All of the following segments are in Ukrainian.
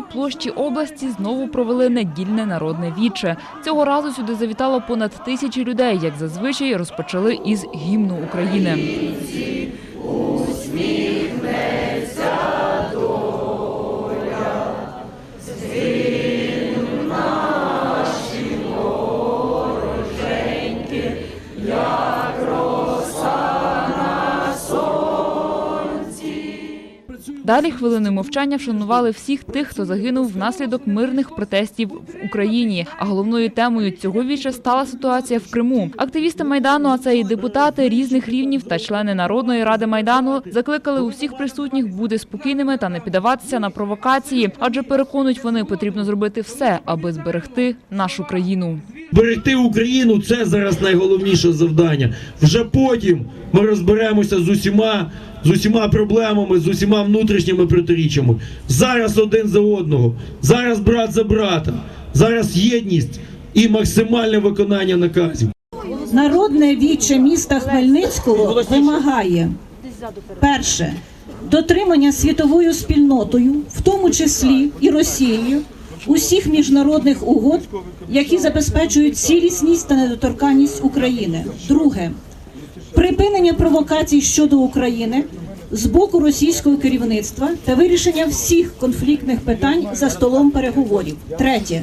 центральній площі області знову провели недільне народне віче. Цього разу сюди завітало понад тисячі людей. Як зазвичай розпочали із гімну України. Далі хвилиною мовчання вшанували всіх тих, хто загинув внаслідок мирних протестів в Україні. А головною темою цього віча стала ситуація в Криму. Активісти майдану, а це і депутати різних рівнів та члени народної ради майдану, закликали усіх присутніх бути спокійними та не піддаватися на провокації, адже переконують вони, потрібно зробити все, аби зберегти нашу країну. Берегти Україну це зараз найголовніше завдання. Вже потім ми розберемося з усіма, з усіма проблемами, з усіма внутрішніми протиріччями. Зараз один за одного, зараз брат за брата, зараз єдність і максимальне виконання наказів. Народне віче міста Хмельницького вимагає перше дотримання світовою спільнотою, в тому числі і Росією, усіх міжнародних угод, які забезпечують цілісність та недоторканність України. Друге припинення провокацій щодо України з боку російського керівництва та вирішення всіх конфліктних питань за столом переговорів. Третє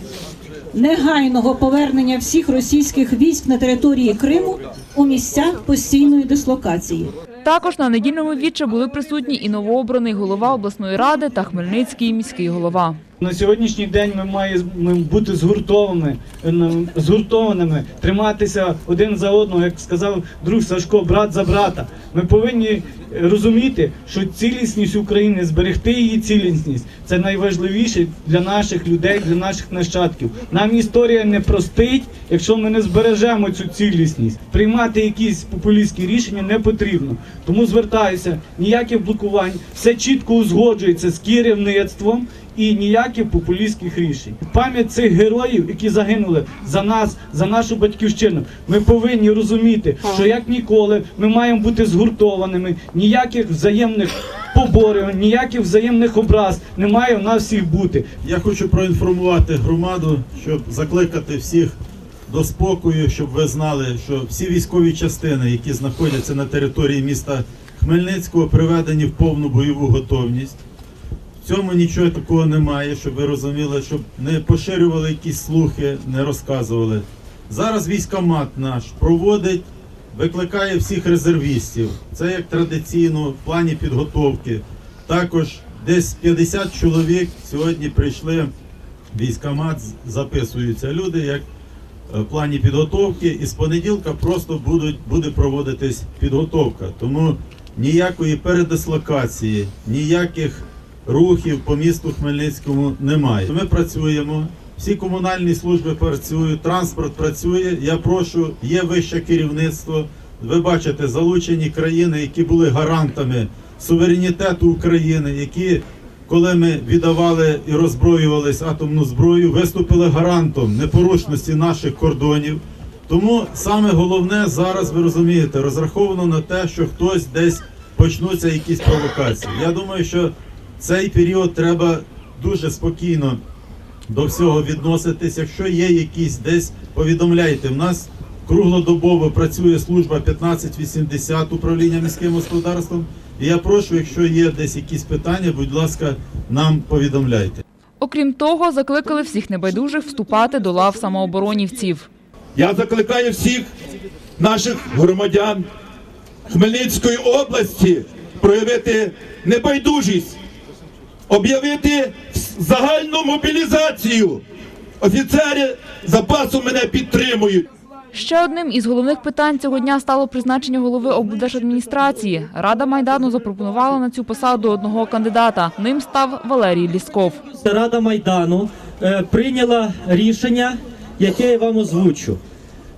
негайного повернення всіх російських військ на території Криму у місця постійної дислокації. Також на недільному віче були присутні і новообраний голова обласної ради та Хмельницький міський голова. На сьогоднішній день ми маємо бути згуртованими, е, згуртованими, триматися один за одного, як сказав друг Сашко, брат за брата. Ми повинні розуміти, що цілісність України, зберегти її цілісність це найважливіше для наших людей, для наших нащадків. Нам історія не простить, якщо ми не збережемо цю цілісність. Приймати якісь популістські рішення не потрібно. Тому звертаюся, ніяких блокувань, все чітко узгоджується з керівництвом і ніяких популістських рішень. Пам'ять цих героїв, які загинули за нас, за нашу батьківщину. Ми повинні розуміти, що як ніколи ми маємо бути згуртованими. Ніяких взаємних поборів, ніяких взаємних образ не має в нас всіх бути. Я хочу проінформувати громаду, щоб закликати всіх до спокою, щоб ви знали, що всі військові частини, які знаходяться на території міста Хмельницького, приведені в повну бойову готовність. Цьому нічого такого немає, щоб ви розуміли, щоб не поширювали якісь слухи, не розказували. Зараз військомат наш проводить, викликає всіх резервістів. Це як традиційно в плані підготовки. Також десь 50 чоловік сьогодні прийшли військомат, записуються люди як е, в плані підготовки, і з понеділка просто будуть, буде проводитись підготовка. Тому ніякої передислокації, ніяких рухів по місту Хмельницькому немає. Ми працюємо, всі комунальні служби працюють, транспорт працює. Я прошу, є вище керівництво. Ви бачите, залучені країни, які були гарантами суверенітету України, які, коли ми віддавали і роззброювались атомну зброю, виступили гарантом непорушності наших кордонів. Тому саме головне зараз, ви розумієте, розраховано на те, що хтось десь почнуться якісь провокації. Я думаю, що цей період треба дуже спокійно до всього відноситись. Якщо є якісь десь повідомляйте, в нас круглодобово працює служба 1580 управління міським господарством. І я прошу, якщо є десь якісь питання, будь ласка, нам повідомляйте. Окрім того, закликали всіх небайдужих вступати до лав самооборонівців. Я закликаю всіх наших громадян Хмельницької області проявити небайдужість, об'явити загальну мобілізацію. Офіцери запасу мене підтримують. Ще одним із головних питань цього дня стало призначення голови облдержадміністрації. Рада майдану запропонувала на цю посаду одного кандидата. Ним став Валерій Лісков. Рада Майдану е, прийняла рішення, яке я вам озвучу: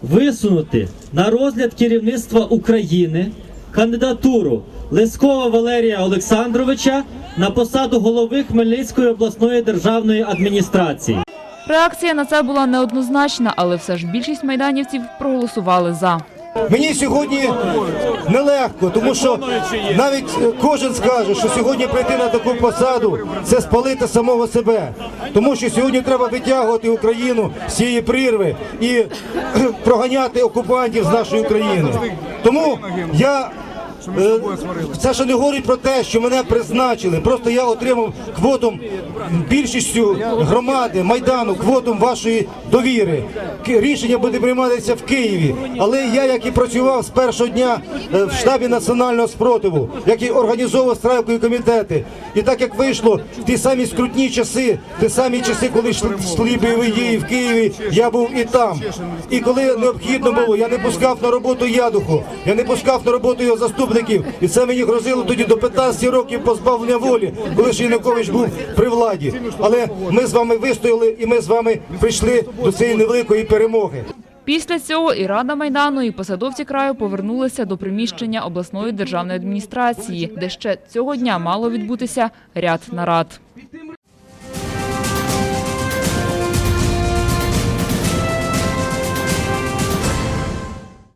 висунути на розгляд керівництва України кандидатуру Лескова Валерія Олександровича на посаду голови Хмельницької обласної державної адміністрації. Реакція на це була неоднозначна, але все ж більшість майданівців проголосували за. Мені сьогодні нелегко, тому що навіть кожен скаже, що сьогодні прийти на таку посаду це спалити самого себе. Тому що сьогодні треба витягувати Україну з цієї прірви і проганяти окупантів з нашої країни. Тому я. Це ще не говорить про те, що мене призначили. Просто я отримав квотом більшістю громади Майдану, квотом вашої довіри. Рішення буде прийматися в Києві. Але я, як і працював з першого дня е, в штабі національного спротиву, як і організовував страйкові комітети, і так як вийшло в ті самі скрутні часи, ті самі часи, коли йшли бойові дії в Києві, я був і там. І коли необхідно було, я не пускав на роботу ядуху, я не пускав на роботу його заступників, і це мені грозило тоді до 15 років позбавлення волі, коли ж Янукович був при владі. Але ми з вами вистояли, і ми з вами прийшли до цієї невеликої перемоги. Після цього і Рада Майдану, і посадовці краю повернулися до приміщення обласної державної адміністрації, де ще цього дня мало відбутися ряд нарад.